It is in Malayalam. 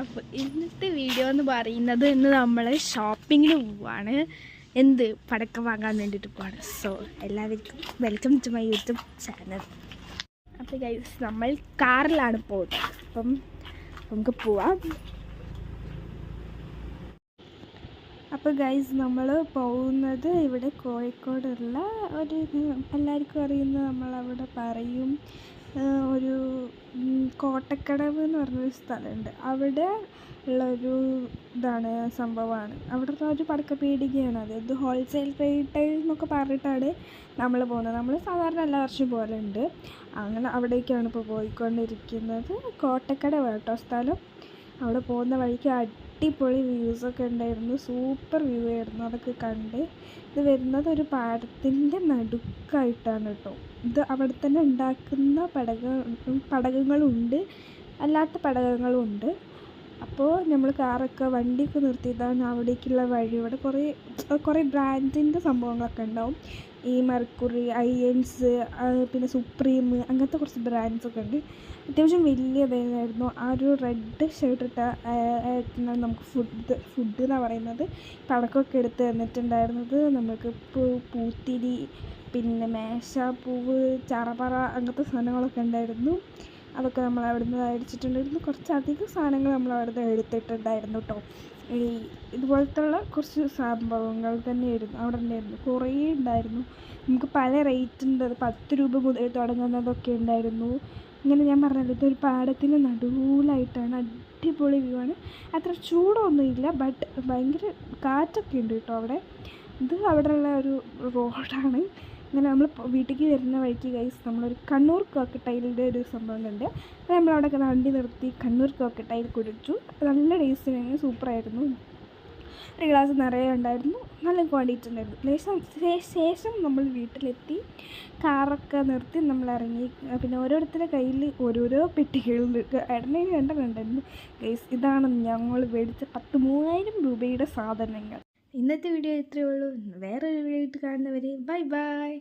അപ്പോൾ ഇന്നത്തെ വീഡിയോ എന്ന് പറയുന്നത് ഇന്ന് നമ്മൾ ഷോപ്പിങ്ങിന് പോവാണ്. എന്ത്? പടക്കം വാങ്ങാൻ വേണ്ടിയിട്ട് പോവാണ്. സോ എല്ലാവർക്കും welcome to my YouTube channel അപ്പോൾ ഗൈസ് നമ്മൾ കാറിലാണ് പോകുന്നത്. അപ്പം നമുക്ക് പോവാം. അപ്പോൾ ഗൈസ് നമ്മൾ പോകുന്നത് ഇവിടെ കോഴിക്കോടുള്ള ഒരു എല്ലാവർക്കും അറിയുന്ന നമ്മളവിടെ പറയും. ഒരു കോട്ടക്കടവ് എന്ന് പറഞ്ഞൊരു സ്ഥലമുണ്ട്. അവിടെ ഉള്ളൊരു ഇതാണ് സംഭവമാണ്. അവിടുത്തെ ഒരു പടക്കപ്പീടികയാണ് അത്. ഇത് ഹോൾസെയിൽ റീറ്റെയിൽ എന്നൊക്കെ പറഞ്ഞിട്ടാണ് നമ്മൾ പോകുന്നത്. നമ്മൾ സാധാരണ എല്ലാ വർഷവും പോലുണ്ട് അങ്ങനെ അവിടേക്കാണ് ഇപ്പോൾ പോയിക്കൊണ്ടിരിക്കുന്നത്. കോട്ടക്കടവ് കേട്ടോ സ്ഥലം. അവിടെ പോകുന്ന വഴിക്ക് അടിപൊളി വ്യൂസൊക്കെ ഉണ്ടായിരുന്നു. സൂപ്പർ വ്യൂ ആയിരുന്നു അതൊക്കെ കണ്ട്. ഇത് വരുന്നത് ഒരു പാടത്തിന്റെ നടുക്കായിട്ടാണ് കേട്ടോ. ഇത് അവിടെ തന്നെ ഉണ്ടാക്കുന്ന പടക പടകങ്ങളുണ്ട്. അല്ലാത്ത പടകങ്ങളും ഉണ്ട് അപ്പോൾ നമ്മൾ കാറൊക്കെ വണ്ടിയൊക്കെ നിർത്തിയിട്ടാണ് അവിടേക്കുള്ള വഴി. ഇവിടെ കുറേ കുറേ ബ്രാൻഡിന്റെ സംഭവങ്ങളൊക്കെ ഉണ്ടാവും. ഈ മർക്കുറി ഐഎൻസ് പിന്നെ സുപ്രീം അങ്ങനത്തെ കുറച്ച് ബ്രാൻഡ്സ് ഒക്കെ ഉണ്ട്. അത്യാവശ്യം വലിയതായിരുന്നു ആ ഒരു റെഡ് ഷർട്ട് ഇട്ട ഏട്ടനാണ് നമുക്ക് ഫുഡ് ഫുഡ് എന്നാണ് പറയുന്നത്. പടക്കമൊക്കെ എടുത്ത് തന്നിട്ടുണ്ടായിരുന്നത് നമുക്ക് പൂ പൂത്തിരി പിന്നെ മേശ പൂവ് ചറപറ അങ്ങനത്തെ സാധനങ്ങളൊക്കെ ഉണ്ടായിരുന്നു. അതൊക്കെ നമ്മൾ അവിടെ നിന്ന് മേടിച്ചിട്ടുണ്ടായിരുന്നു. കുറച്ചധികം സാധനങ്ങൾ നമ്മൾ അവിടെ നിന്ന് എടുത്തിട്ടുണ്ടായിരുന്നു കേട്ടോ ഈ ഇതുപോലത്തുള്ള കുറച്ച് സംഭവങ്ങൾ തന്നെയായിരുന്നു. അവിടെ ഉണ്ടായിരുന്നു. കുറേ ഉണ്ടായിരുന്നു. നമുക്ക് പല റേറ്റ് ഉണ്ട്. പത്ത് രൂപ മുതൽ തുടങ്ങുന്നതൊക്കെ ഉണ്ടായിരുന്നു. ഇങ്ങനെ ഞാൻ പറഞ്ഞത് ഇതൊരു പാടത്തിന്റെ നടുവിലായിട്ടാണ് അടിപൊളി വ്യൂ ആണ്. അത്ര ചൂടൊന്നുമില്ല ബട്ട് ഭയങ്കര കാറ്റൊക്കെ ഉണ്ട് കേട്ടോ അവിടെ. ഇത് അവിടെയുള്ള ഒരു റോഡാണ് ഇങ്ങനെ നമ്മൾ വീട്ടിലേക്ക് വരുന്ന വഴിക്ക് ഗൈസ് നമ്മളൊരു കണ്ണൂർ കോക്കട്ടൈലിന്റെ ഒരു സംഭവം കണ്ട്. അത് നമ്മളവിടെ വണ്ടി നിർത്തി കണ്ണൂർ കോക്കട്ടൈൽ കുടിച്ചു നല്ല ടേസ്റ്റ് ആയിരുന്നു. സൂപ്പറായിരുന്നു ഒരു ഗ്ലാസ് നിറയെ ഉണ്ടായിരുന്നു. നല്ല ക്വാണ്ടിറ്റി ഉണ്ടായിരുന്നു. ശേഷം ശേഷം നമ്മൾ വീട്ടിലെത്തി. കാറൊക്കെ നിർത്തി നമ്മൾ ഇറങ്ങി. പിന്നെ ഓരോരുത്തരുടെ കയ്യിൽ ഓരോരോ പെട്ടികളുണ്ട് ഇടനെ രണ്ടെണ്ണം ഉണ്ടായിരുന്നു ഗൈസ് ഇതാണ് ഞങ്ങൾ മേടിച്ച പത്ത് മൂവായിരം രൂപയുടെ സാധനങ്ങൾ. ഇന്നത്തെ വീഡിയോ ഇത്രയേ ഉള്ളൂ. വേറൊരു വീഡിയോ ആയിട്ട് കാണുന്നവരെ ബൈ ബൈ.